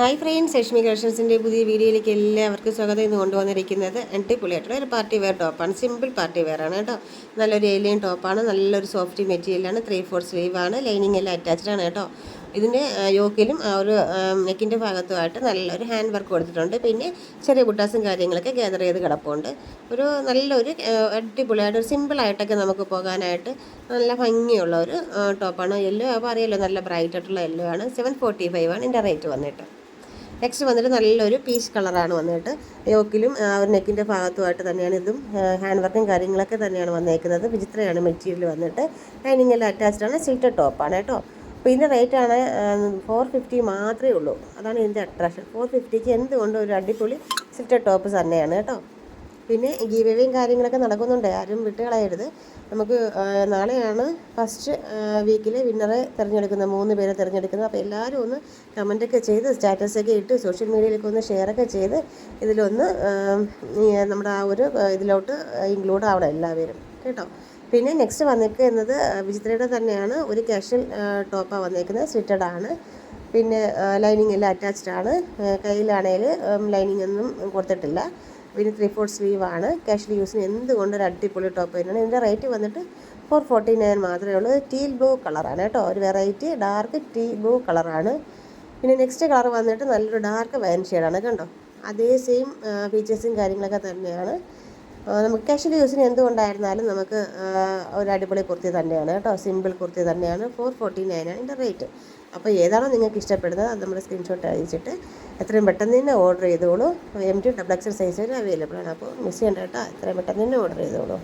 Hi friends Lakshmi കളക്ഷൻസിന്റെ പുതിയ വീഡിയോയിലേക്ക് എല്ലാവർക്കും സ്വാഗതം. ഇന്ന് കൊണ്ടുവന്നിരിക്കുന്നത് അടിപൊളിയായിട്ടുള്ള ഒരു പാർട്ടി വെയർ ടോപ്പാണ് സിമ്പിൾ പാർട്ടി വെയർ ആണ് കേട്ടോ. നല്ലൊരു ഏലിയൻ ടോപ്പാണ് നല്ലൊരു സോഫ്റ്റ് മെറ്റീരിയലാണ് ത്രീ ഫോർ സ്ലീവ് ആണ് ലൈനിങ് എല്ലാം അറ്റാച്ച്ഡ് ആണ് കേട്ടോ. ഇതിന്റെ യോക്കിലും ആ ഒരു നെക്കിന്റെ ഭാഗത്തുമായിട്ട് നല്ലൊരു ഹാൻഡ് വർക്ക് കൊടുത്തിട്ടുണ്ട്. പിന്നെ ചെറിയ ബുട്ടാസും കാര്യങ്ങളൊക്കെ ഗ്യാദർ ചെയ്ത് കിടപ്പുണ്ട്. ഒരു നല്ലൊരു അടിപൊളിയായിട്ട് ഒരു സിമ്പിളായിട്ടൊക്കെ നമുക്ക് പോകാനായിട്ട് നല്ല ഭംഗിയുള്ള ഒരു ടോപ്പാണ് യെല്ലോ അപ്പോൾ അറിയാലോ നല്ല ബ്രൈറ്റ് ആയിട്ടുള്ള യെല്ലോ ആണ്. സെവൻ ഫോർട്ടി ഫൈവ് ആണ് ഇതിന്റെ റേറ്റ് വന്നിട്ട്. നെക്സ്റ്റ് വന്നിട്ട് നല്ലൊരു പീച്ച് കളറാണ് വന്നിട്ട്. യോക്കിലും ഒരു നെക്കിന്റെ ഭാഗത്തുമായിട്ട് തന്നെയാണ് ഇതും ഹാൻഡ് വർക്കും കാര്യങ്ങളൊക്കെ തന്നെയാണ് വന്നേക്കുന്നത്. വിചിത്രയാണ് മെറ്റീരിയൽ വന്നിട്ട്. ലൈനിങ് എല്ലാം അറ്റാച്ച്ഡ് ആണ് സിൽറ്റഡ് ടോപ്പാണ് കേട്ടോ. അപ്പോൾ ഇതിന്റെ റേറ്റ് ആണ് ഫോർ ഫിഫ്റ്റി മാത്രമേ ഉള്ളൂ. അതാണ് ഇതിന്റെ അട്രാക്ഷൻ ഫോർ ഫിഫ്റ്റിക്ക് എന്തുകൊണ്ടും ഒരു അടിപൊളി സിൽറ്റഡ് ടോപ്പ് തന്നെയാണ് കേട്ടോ. പിന്നെ ഗീവേയും കാര്യങ്ങളൊക്കെ നടക്കുന്നുണ്ട്. ആരും വിട്ടുകളയരുത്. നമുക്ക് നാളെയാണ് ഫസ്റ്റ് വീക്കിലെ വിന്നറെ തിരഞ്ഞെടുക്കുന്നത്. മൂന്ന് പേരെ തിരഞ്ഞെടുക്കുന്നത്. അപ്പോൾ എല്ലാവരും ഒന്ന് കമന്റൊക്കെ ചെയ്ത് സ്റ്റാറ്റസൊക്കെ ഇട്ട് സോഷ്യൽ മീഡിയയിലൊക്കെ ഒന്ന് ഷെയറൊക്കെ ചെയ്ത് ഇതിലൊന്ന് നമ്മുടെ ആ ഒരു ഇതിലോട്ട് ഇൻക്ലൂഡ് ആവണം എല്ലാവരും. കേട്ടോ? പിന്നെ നെക്സ്റ്റ് വന്നിരിക്കുന്നത് വിചിത്രയുടെ തന്നെയാണ്. ഒരു കാഷ്വൽ ടോപ്പാണ് വന്നിരിക്കുന്നത്. സ്വിറ്റഡ് ആണ്. പിന്നെ ലൈനിങ് എല്ലാം അറ്റാച്ച്ഡ് ആണ്. കയ്യിലാണേൽ ലൈനിങ് ഒന്നും കൊടുത്തിട്ടില്ല. പിന്നെ ത്രീ ഫോർ സ്ലീവ് ആണ്. കാഷ്വൽ യൂസിന് എന്തുകൊണ്ട് ഒരു അടിപൊളി ടോപ്പ് തന്നെയാണ് ഇതിന്റെ റേറ്റ് വന്നിട്ട് ഫോർ ഫോർട്ടി നയൻ മാത്രമേ ഉള്ളൂ. ടീൽ ബ്ലൂ കളറാണ് കേട്ടോ. ഒരു വെറൈറ്റി ഡാർക്ക് ടീ ബ്ലൂ കളറാണ് പിന്നെ നെക്സ്റ്റ് കളർ വന്നിട്ട് നല്ലൊരു ഡാർക്ക് വയൻ ഷെയ്ഡാണ് കണ്ടോ? അതേ സെയിം ഫീച്ചേഴ്സും കാര്യങ്ങളൊക്കെ തന്നെയാണ്. നമുക്ക് കാഷ്വൽ യൂസിന് എന്തുകൊണ്ടായിരുന്നാലും നമുക്ക് ഒരു അടിപൊളി കുർത്തി തന്നെയാണ് കേട്ടോ. സിമ്പിൾ കുർത്തി തന്നെയാണ്. ഫോർ ഫോർട്ടി നയനാണ് ഇതിന്റെ റേറ്റ് അപ്പോൾ ഏതാണോ നിങ്ങൾക്ക് ഇഷ്ടപ്പെടുന്നത് അത് നമ്മുടെ സ്ക്രീൻഷോട്ട് അയച്ചിട്ട് എത്രയും പെട്ടെന്ന് തന്നെ ഓർഡർ ചെയ്തോളൂ. എം ടി ഡബിൾ എക്സൽ സൈസ് വരെ അവൈലബിൾ ആണ്. അപ്പോൾ മിസ് ചെയ്യേണ്ട കേട്ടോ. എത്രയും പെട്ടെന്ന് തന്നെ ഓർഡർ ചെയ്തോളൂ.